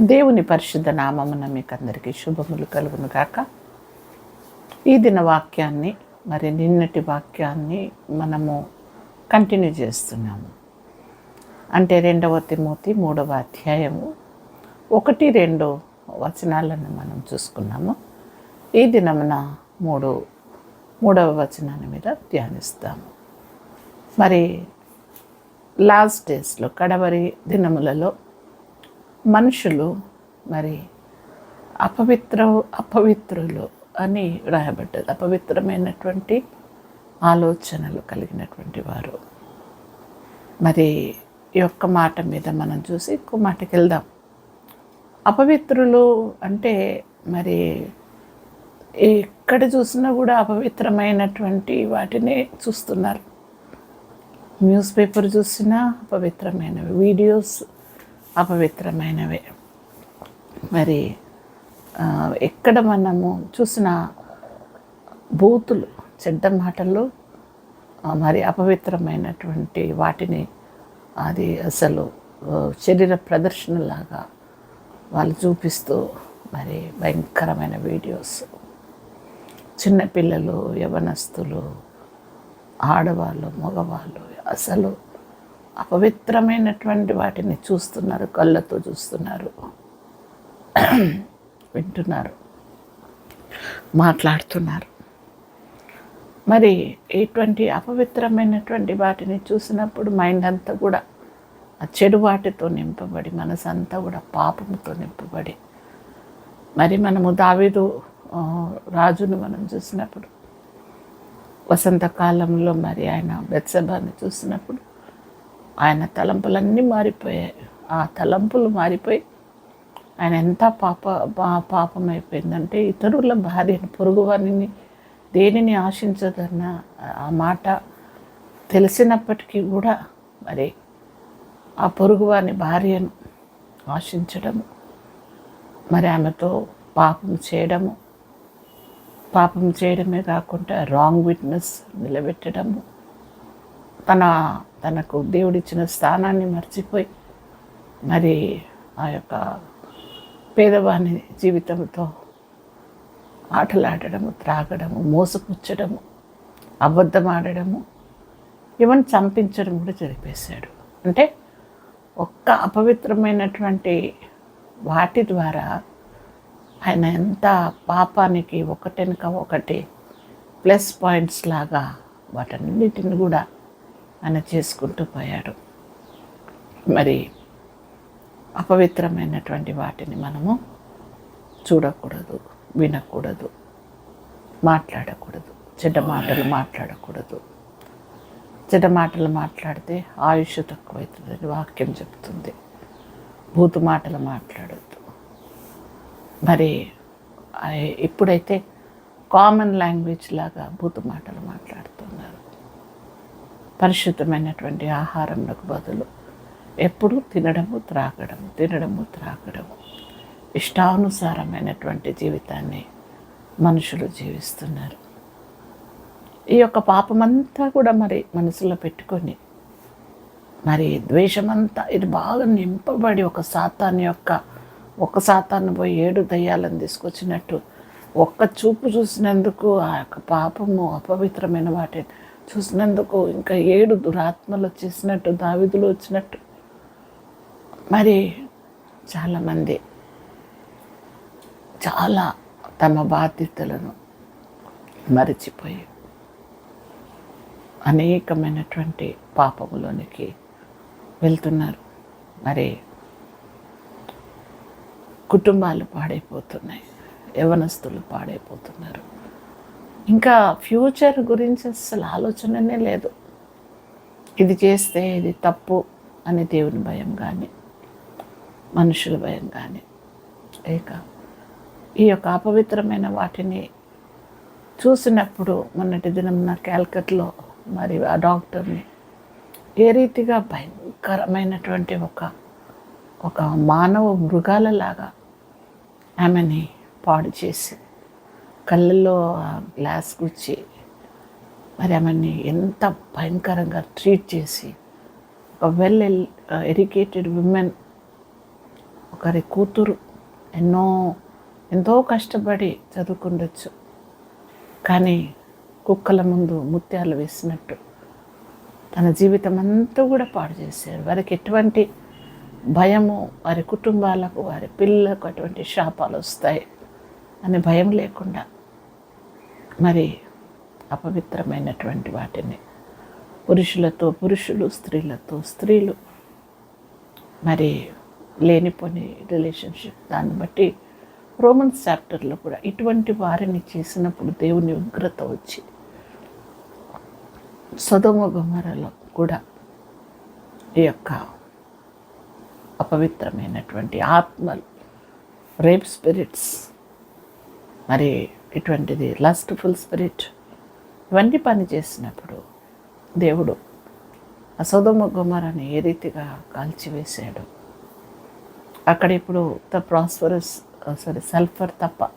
దేవుని పరిశుద్ధ నామమున మీకు అందరికీ శుభములు కలుగును గాక. ఈ దిన వాక్యాన్ని మరి నిన్నటి వాక్యాన్ని మనము కంటిన్యూ చేస్తున్నాము. అంటే రెండవ తిమోతి మూడవ అధ్యాయము ఒకటి రెండు వచనాలను మనం చూసుకున్నాము. ఈ దినమున మూడు మూడవ వచనాన్ని మీద ధ్యానిస్తాము. మరి లాస్ట్ డేస్లో కడవరి దినములలో మనుషులు మరి అపవిత్ర అపవిత్రులు అని రాయబడ్డది. అపవిత్రమైనటువంటి ఆలోచనలు కలిగినటువంటి వారు. మరి ఈ యొక్క మాట మీద మనం చూసి ఇంకో మాటకి వెళ్దాం. అపవిత్రులు అంటే మరి ఎక్కడ చూసినా కూడా అపవిత్రమైనటువంటి వాటిని చూస్తున్నారు. న్యూస్ పేపర్ చూసినా అపవిత్రమైనవి. వీడియోస్ అపవిత్రమైనవే. మరి ఎక్కడ మనము చూసిన బూతులు చెడ్డ మాటలు మరి అపవిత్రమైనటువంటి వాటిని అది అసలు శరీర ప్రదర్శనలాగా వాళ్ళు చూపిస్తూ మరి భయంకరమైన వీడియోస్. చిన్నపిల్లలు యవనస్తులు ఆడవాళ్ళు మగవాళ్ళు అసలు అపవిత్రమైనటువంటి వాటిని చూస్తున్నారు కళ్ళతో చూస్తున్నారు. వింటున్నారు. మాట్లాడుతున్నారు. మరి ఇటువంటి అపవిత్రమైనటువంటి వాటిని చూసినప్పుడు మైండ్ అంతా కూడా ఆ చెడు వాటితో నింపబడి మనసు అంతా కూడా పాపంతో నింపబడి. మరి మనము దావీదు రాజును మనం చూసినప్పుడు వసంతకాలంలో మరి ఆయన బెత్సబాని చూసినప్పుడు ఆయన తలంపులన్నీ మారిపోయాయి. ఆ తలంపులు మారిపోయి ఆయన ఎంత పాప పాపం అయిపోయిందంటే ఇతరుల భార్యను పొరుగువారిని దేనిని ఆశించదన్న ఆ మాట తెలిసినప్పటికీ కూడా మరి ఆ పొరుగువారి భార్యను ఆశించడము మరి ఆమెతో పాపం చేయడము పాపం చేయడమే కాకుండా రాంగ్ విట్నెస్ నిలబెట్టడము తన తనకు దేవుడిచ్చిన స్థానాన్ని మర్చిపోయి మరి ఆ యొక్క పేదవాని జీవితంతో ఆటలాడడము త్రాగడము మోసపుచ్చడము అబద్ధం ఆడడము ఇవన్నీ చంపించడం కూడా జరిపేశాడు. అంటే ఒక్క అపవిత్రమైనటువంటి వాటి ద్వారా ఆయన ఎంత పాపానికి ఒకటెనక ఒకటి ప్లస్ పాయింట్స్ లాగా వాటన్నిటిని కూడా ఆయన చేసుకుంటూ పోయాడు. మరి అపవిత్రమైనటువంటి వాటిని మనము చూడకూడదు వినకూడదు మాట్లాడకూడదు చెడ్డ మాటలు మాట్లాడకూడదు. చెడ్డ మాటలు మాట్లాడితే ఆయుష్ తక్కువవుతుందని వాక్యం చెప్తుంది. భూతు మాటలు మాట్లాడద్దు. మరి ఇప్పుడైతే కామన్ లాంగ్వేజ్ లాగా భూతు మాటలు మాట్లాడుతున్నారు పరిశుద్ధమైనటువంటి ఆహారంకు బదులు ఎప్పుడు తినడము త్రాగడము తినడము త్రాగడము. ఇష్టానుసారమైనటువంటి జీవితాన్ని మనుషులు జీవిస్తున్నారు. ఈ యొక్క పాపమంతా కూడా మరి మనసులో పెట్టుకొని మరి ద్వేషమంతా ఇది బాగా నింపబడి ఒక శాతాన్ని యొక్క ఒక శాతాన్ని పోయి ఏడు దయ్యాలను తీసుకొచ్చినట్టు ఒక్క చూపు చూసినందుకు ఆ యొక్క పాపము అపవిత్రమైన వాటిని చూసినందుకు ఇంకా ఏడు దురాత్మలు వచ్చేసినట్టు దావిదులు వచ్చినట్టు. మరి చాలామంది చాలా తమ బాధ్యతలను మరిచిపోయి అనేకమైనటువంటి పాపములోనికి వెళ్తున్నారు. మరి కుటుంబాలు పాడైపోతున్నాయి యవనస్తులు పాడైపోతున్నారు. ఇంకా ఫ్యూచర్ గురించి అసలు ఆలోచననే లేదు. ఇది చేస్తే ఇది తప్పు అని దేవుని భయం కానీ మనుషుల భయం కానీ లేక ఈ యొక్క అపవిత్రమైన వాటిని చూసినప్పుడు మొన్నటి దినం నా క్యాల్కట్లో మరి ఆ డాక్టర్ని ఏ రీతిగా భయంకరమైనటువంటి ఒక ఒక మానవ మృగాలలాగా ఆమెని పాడు చేసి కళ్ళల్లో గ్లాస్ గుచ్చి మరి ఆమెని ఎంత భయంకరంగా ట్రీట్ చేసి ఒక వెల్ ఎడ్యుకేటెడ్ విమెన్ ఒకరి కూతురు ఎన్నో ఎంతో కష్టపడి చదువుకుండొచ్చు. కానీ కుక్కల ముందు ముత్యాలు వేసినట్టు తన జీవితం అంతా కూడా పాడు చేశారు వారికి ఎటువంటి భయము వారి కుటుంబాలకు వారి పిల్లలకు అటువంటి శాపాలు వస్తాయి. అనే భయం లేకుండా మరి అపవిత్రమైనటువంటి వాటిని పురుషులతో పురుషులు స్త్రీలతో స్త్రీలు మరి లేనిపోని రిలేషన్షిప్ దాన్ని బట్టి రోమన్స్ చాప్టర్లో కూడా ఇటువంటి వారిని చేసినప్పుడు దేవుని ఉగ్రత వచ్చి సదోమ గుమరలో కూడా ఈ యొక్క అపవిత్రమైనటువంటి ఆత్మలు రేప్ స్పిరిట్స్ మరి ఇటువంటిది లస్ట్ఫుల్ స్పిరిట్ ఇవన్నీ పని చేసినప్పుడు దేవుడు అసోదమ గుమారాన్ని ఏ రీతిగా కాల్చివేశాడు. అక్కడ ఇప్పుడు ద ప్రాస్పరస్ సారీ సల్ఫర్ తప్ప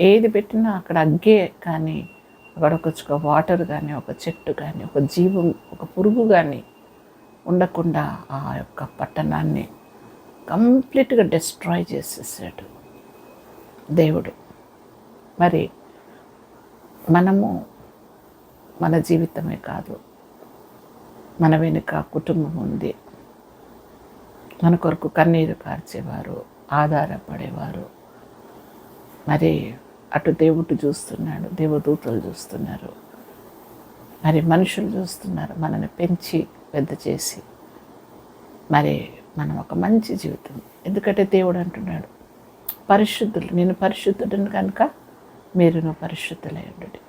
ఏది పెట్టినా అక్కడ అగ్గే కానీ అక్కడ ఒక వాటర్ కానీ ఒక చెట్టు కానీ ఒక జీవం ఒక పురుగు కానీ ఉండకుండా ఆ యొక్క పట్టణాన్ని కంప్లీట్గా డిస్ట్రాయ్ చేసేసాడు దేవుడు. మరి మనము మన జీవితమే కాదు మన వెనుక కుటుంబం ఉంది. మన కొరకు కన్నీరు కార్చేవారు ఆధారపడేవారు. మరి అటు దేవుడు చూస్తున్నాడు దేవదూతలు చూస్తున్నారు. మరి మనుషులు చూస్తున్నారు మనల్ని పెంచి పెద్ద చేసి. మరి మనం ఒక మంచి జీవితం. ఎందుకంటే దేవుడు అంటున్నాడు పరిశుద్ధులు నేను పరిశుద్ధుడిని కనుక మీరును పరిశుద్ధులై ఉండు